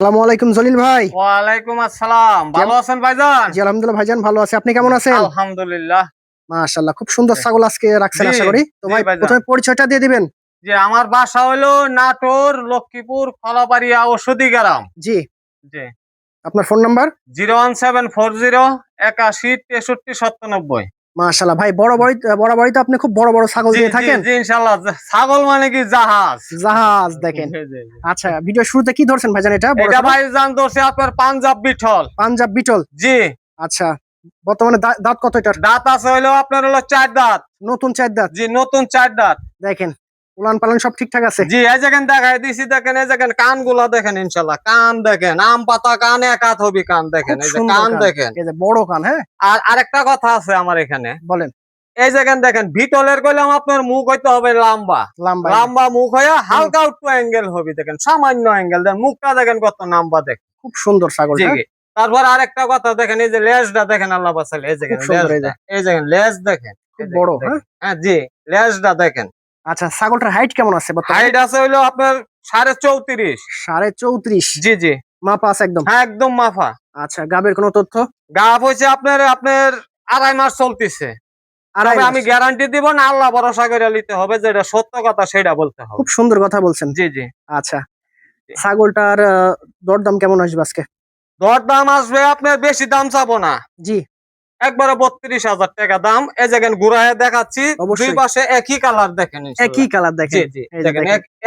আসসালামু আলাইকুম জলিল ভাই। ওয়ালাইকুম আসসালাম। ভালো আছেন ভাইজান? জি আলহামদুলিল্লাহ ভাইজান ভালো আছে। আপনি কেমন আছেন? আলহামদুলিল্লাহ। মাশাআল্লাহ খুব সুন্দর ছাগল আজকে রাখছেন আশা করি। তো ভাই প্রথমে পরিচয়টা দিয়ে দিবেন। যে আমার বাসা হলো নাটোর লক্ষ্মীপুর খলাপাড়িয়া ওষুধি গ্রাম। জি। জি। আপনার phone number? Zero one seven four zero একাশি তেষট্টি সত্তানব্বই মাশাআল্লাহ। ভাই বড় বড় বড় বড় তো আপনি খুব বড় বড় ছাগল দিয়ে থাকেন? জি, ইনশাল্লাহ ছাগল মানে কি জাহাজ? জাহাজ দেখেন। আচ্ছা ভিডিও শুরুতে কি ধরছেন ভাইজান এটা? এটা ভাই ভাইজান ধরছে আপনার পাঞ্জাব বিটল। পাঞ্জাব বিটল? জি। আচ্ছা বর্তমানে দাঁত কত এটার? দাঁত আছে হলো আপনার হলো চার দাঁত। নতুন চার দাঁত? জি নতুন চার দাঁত। দেখেন উলান পালন সব ঠিকঠাক আছে? জি এই দেখেন দেখাই দিছি দেখেন এই দেখেন কানগুলা দেখেন ইনশাল্লাহ কান দেখেন আম পাতা কান এক হাত হবি কান দেখেন এই যে কান। দেখেন। এই যে বড় কান হ্যাঁ? আর আরেকটা কথা আছে আমার এখানে। বলেন। এই দেখেন দেখেন ভিতলের কইলাম আপনার মুখ হইতে হবে লম্বা। লাম্বা লম্বা মুখ হইয়া হালকা একটু অ্যাঙ্গেল হবে দেখেন সামান্য অ্যাঙ্গেল দেন মুখটা দেখেন কত লম্বা দেখেন। খুব সুন্দর ছাগল হ্যাঁ? তারপর আরেকটা কথা দেখেন এই যে লেজটা দেখেন আল্লাহ বাসালে এই দেখেন এই দেখেন লেজ দেখেন, বড় হ্যাঁ? হ্যাঁ জি লেজটা দেখেন। আচ্ছা ছাগলটার হাইট কেমন আছে হাইট আছে হইল আপনার সাড়ে চৌত্রিশ। সাড়ে চৌত্রিশ? জি জি। মাপা আছে একদম? হ্যাঁ একদম মাফা আচ্ছা গাবের কোনো তথ্য? গাপ হয়েছে আপনার আপনার আড়াই মাস চলতেছে। আমি গ্যারান্টি দিব না আল্লাহ ভরসা করে নিতে হবে যেটা সত্য কথা সেটা বলতে হবে। খুব সুন্দর কথা বলছেন। জি জি। আচ্ছা ছাগলটার দরদাম কেমন আসবে আজকে? দর দাম আসবে আপনার বেশি দাম চাবো না। জি। একবারে বত্রিশ হাজার টাকা দাম। এই দেখেন ঘুরায় দেখাচ্ছি। দুই পাশে একই কালার দেখেন একই কালার দেখেন।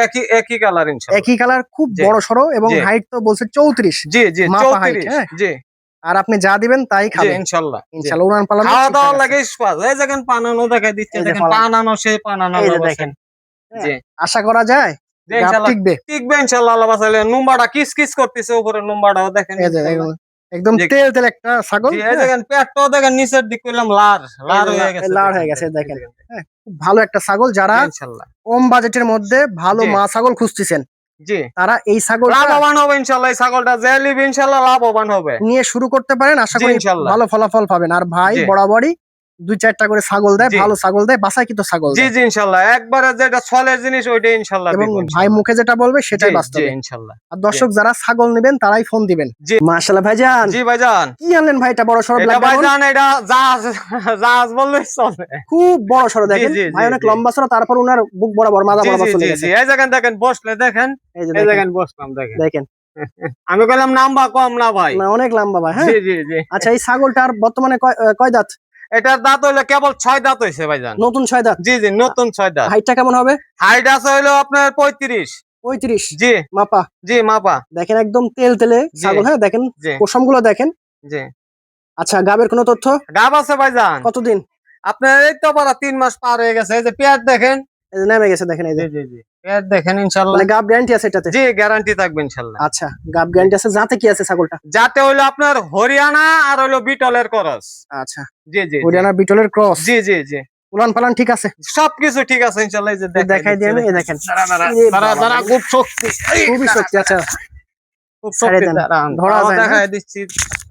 একই একই কালার একই কালার খুব বড় সড়ো এবং হাইট তো বলছে চৌত্রিশ। জি জি চৌত্রিশ হ্যাঁ? জি। আর আপনি যা দিবেন তাই খাবেন। ইনশাল্লাহ। জি। ইনশাল্লাহ পালানো খাওয়া দাওয়া লাগে স্পাস এই দেখেন পানানো দেখাই দিচ্ছে। দেখেন পানানো। পানানো সেই পানানো এই যে আল্লাহ দেখেন। জি। আশা করা যায় টিকবে। টিকবে আল্লাহ নুম্বাটা কিস কিস করতেছে উপরে নুম্বাটাও এই। দেখুন, একদম তেল তেল একটা ছাগল হ্যাঁ, দেখেন পেটটাও দেখেন নিচের দিক করলাম লার লার হয়ে গেছে লার হয়ে গেছে, দেখেন। খুব ভালো একটা ছাগল যারা ইনশাআল্লাহ কম বাজেটের মধ্যে ভালো মা ছাগল খুঁজতেছেন। জি। তারা এই ছাগল লাভবান হবে এই ছাগলটা যে লাভবান হবে। নিয়ে শুরু করতে পারেন আশা করি ভালো ফলাফল পাবেন। আর ভাই বরাবরই দুই চারটা করে ছাগল দেয় ভালো ছাগল দেয় বাসায় কিন্তু ছাগল জি দেয়। জি ইনশাল্লাহ। একবারে যেটা ছলের জিনিস ওইটাই ইনশাল্লাহ এবং ভাই মুখে যেটা বলবে সেটাই বাস্তব। জি ইনশাল্লাহ। আর দর্শক যারা ছাগল নেবেন তারাই ফোন দিবেন। জি। মাশাআল্লাহ ভাইজান। জি ভাইজান। কি আনলেন ভাই এটা বড় সড়ো এটা ভাইজান এটা জাহাজ জাহাজ বললেই চলে। খুব বড় সড়ো দেখেন। ভাই অনেক লম্বা সড়ো তারপর উনার বুক বরাবর মাজা জি বরাবর চলে গেছে। এই দেখেন দেখেন বসলে দেখেন। এই যে দেখেন। বসলাম দেখেন। দেখেন। আমি বললাম নাম্বার কম না ভাই। না অনেক লম্বা ভাই হ্যাঁ? জি জি জি। আচ্ছা এই ছাগলটার বর্তমানে কয়- কয় দাঁত? এটার দাঁত হইল কেবল ছয় দাঁত হয়েছে ভাইজান। নতুন ছয় দাঁত? জি জি নতুন ছয় দাঁত। হাইটটা কেমন হবে? হাইট আছে হইল আপনার পঁয়ত্রিশ। পঁয়ত্রিশ? জি। মাপা। জি মাপা। দেখেন একদম তেল তেলে। ছাগল হ্যাঁ? দেখেন পশমগুলো দেখেন। জি। আচ্ছা গাবের কোন তথ্য? গাব আছে ভাইজান। কতদিন? আপনার এই তো পারা তিন মাস পার হয়ে গেছে। এই যে পেয়ার দেখেন এই যে নেমে গেছে দেখেন এই যে। জি জি পেয়ার দেখেন ইনশাল্লাহ। মানে গাব গ্যারান্টি আছে এটাতে? জি গ্যারান্টি থাকবে ইনশাল্লাহ। আচ্ছা গাব গ্যারান্টি আছে। যাতে কি আছে ছাগলটা? যাতে হইল আপনার হরিয়ানা আর হইল বিটলের করস। আচ্ছা। জি জি। হরিয়ানা বিটলের ক্রস? জি জি জি। উলান পালান ঠিক আছে? সবকিছু ঠিক আছে ইনশাল্লাহ এই যে দেখাই দিয়ে এই দেখেন। বাবা, দাঁড়া, খুব শক্তি। খুবই শক্তি আচ্ছা। খুব শক্তি ধরা যায় দেখাই দিচ্ছি।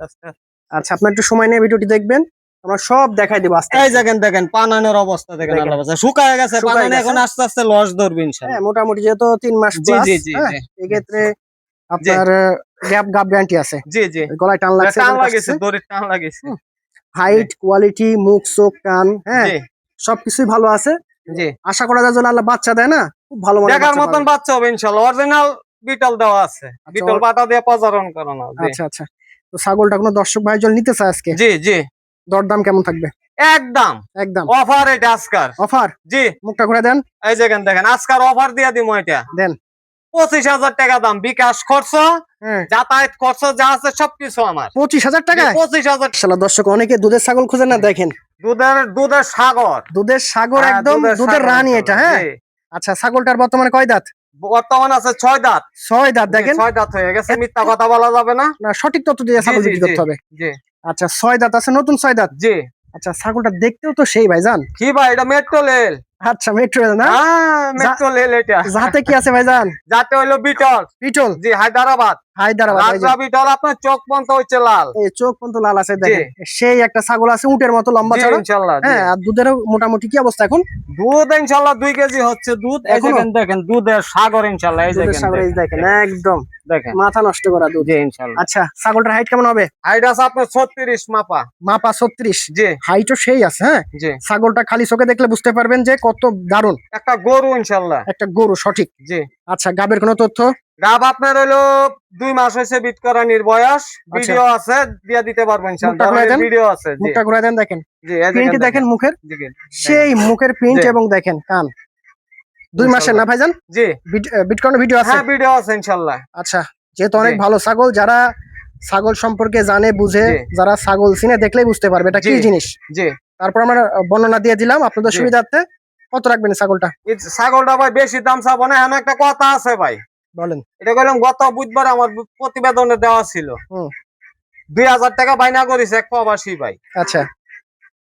আস্তে। আচ্ছা আপনার একটু সময় নিয়ে ভিডিওটি দেখবেন। আমরা সব দেখাই দেবো এই দেখেন দেখেন পানানোর অবস্থা দেখেন। আল্লাহ। শুকায় গেছে পানানো। এখন আস্তে আস্তে লস ধরবে ইনশাল্লাহ। হ্যাঁ মোটামুটি যেহেতু তিন মাস জি জি জি হ্যাঁ, জি। এক্ষেত্রে আপনার গ্যাপ গাব গ্যারান্টি আছে। জি জি। গলায় টান লাগছে টান লাগিয়েছে দড়ির টান লাগিয়েছে হাইট কোয়ালিটি মুখ চোখ কান হ্যাঁ সবকিছুই ভালো আছে। জি। আশা করা যায় আল্লাহ বাচ্চা দেয় না খুব ভালো মানের দেখার মতন বাচ্চা হবে ইনশাল্লাহ। অরিজিনাল বিটল দেওয়া আছে। বিটল পাতা দিয়ে প্রচারণ করানো। আচ্ছা আচ্ছা। তো ছাগলটা কোনো দর্শক ভাই জল নিতে চায় আজকে? জি জি। দরদাম কেমন থাকবে? একদম। একদম। অফার এটা আজকার। অফার? জি। মুখটা ঘুরে দেন। এই দেখেন দেখেন আজকার অফার দিয়ে দিব এটা। দেন। পঁচিশ হাজার টাকা দাম বিকাশ খরচ হ্যাঁ। যাতায়াত খরচ যা আছে সবকিছু আমার। পঁচিশ হাজার টাকায় পঁচিশ হাজার শালা দর্শক অনেকে দুধের ছাগল খুঁজে না দেখেন। দুধের দুধের সাগর। দুধের সাগর হ্যাঁ, একদম দুধের রানী এটা হ্যাঁ? আচ্ছা ছাগলটার বর্তমানে কয় দাঁত? বর্তমান আছে ছয় দাঁত। ছয় দাঁত দেখেন। ছয় দাঁত হয়ে গেছে মিথ্যা কথা বলা যাবে না। না সঠিক তথ্য দিয়ে ছাগল বিক্রি করতে হবে। জি। আচ্ছা ছয় দাঁত আছে নতুন ছয় দাঁত? জি। আচ্ছা ছাগলটা দেখতেও তো সেই ভাইজান। কি ভাই এটা মেট্রো লেল আচ্ছা মেট্রো না? হ্যাঁ মেট্রো লেল এটা। যাতে কি আছে ভাইজান? যাতে হলো বিটল পিটল জি হায়দ্রাবাদ। হায়দ্রাবাদ আপনার চোখ পর্যন্ত হচ্ছে লাল। এই চোখ লাল আছে দেখেন। সেই একটা ছাগল আছে উটের মতো লম্বা হ্যাঁ আর দুধেরও মোটামুটি কি অবস্থা এখন? দুধ কেজি হচ্ছে দুধ। দেখেন দুধের সাগর ইনশাল্লাহ এই দেখেন সাগর এই দেখেন। একদম। দেখেন। মাথা নষ্ট করা দুধ। আচ্ছা ছাগলটার হাইট কেমন হবে? হাইট আছে আপনার ছত্রিশ মাপা। মাপা ছত্রিশ। জি। হাইটও সেই আছে হ্যাঁ? ছাগলটা খালি চোখে দেখলে বুঝতে পারবেন যে কত দারুণ। একটা গরু ইনশাল্লাহ। একটা গরু সঠিক। জি। আচ্ছা গাবের কোনো তথ্য? গাব আপনার হলো দুই মাস হয়েছে বিট করানির বয়স ভিডিও আছে দিয়া দিতে পারব আচ্ছা। ভিডিও আছে মুখটা ঘুরাই দেন দেখেন। প্রিন্ট দেখেন মুখের? সেই মুখের প্রিন্ট এবং দেখেন কান। দুই মাসের। না ভাইজান? জি। বিটকয়েন ভিডিও আছে? হ্যাঁ ভিডিও আছে ইনশাল্লাহ। আচ্ছা যেহেতু অনেক ভালো ছাগল যারা ছাগল সম্পর্কে জানে বুঝে যারা ছাগল চিনে দেখলেই বুঝতে পারবে এটা কি জিনিস। জি। তারপর আমরা বর্ণনা দিয়ে দিলাম আপনাদের সুবিধার্থে কত রাখবেন ছাগলটা? ছাগলটা ভাই বেশি দাম চাবো না এমন একটা কথা আছে ভাই। বলেন। এটা বললাম গত বুধবার আমার প্রতিবেদনে দেওয়া ছিল। দুই হাজার টাকা বাইনা করেছে এক প্রবাসী ভাই। আচ্ছা।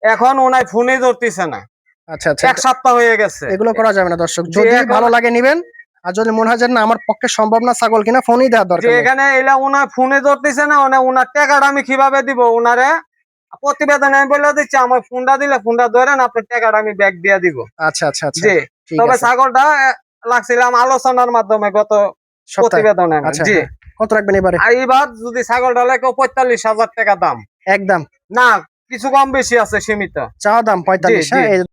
এখন ওনায় ফোনে ধরতেছে না। আচ্ছা আচ্ছা। এক সপ্তাহ হয়ে গেছে। এগুলো করা যাবে না দর্শক। যদি ভালো লাগে নিবেন আর যদি মনে হয় না আমার পক্ষে সম্ভব না ছাগল কিনা ফোনই দেওয়ার যে দরকার এখানে এলা ওনার ফোনে ধরতেছে না ওনা ওনার টাকাটা আমি কীভাবে দিব? ওনারে প্রতিবেদনে আমি বলে দিচ্ছি আমার ফোনটা দিলে ফোনটা ধরেন আপনার টাকাটা আমি ব্যাগ দিয়ে দিব। আচ্ছা আচ্ছা আচ্ছা। তবে ছাগলটা লাগছিলাম আলোচনার মাধ্যমে গত প্রতিবেদনে। আচ্ছা, জি। হ্যাঁ। কত রাখবেন এবারে? এইবার যদি ছাগল ডালে কেউ পঁয়তাল্লিশ হাজার টাকা দাম। একদম। না কিছু কম বেশি আছে সীমিত। চা দাম পঁয়তাল্লিশ। হ্যাঁ?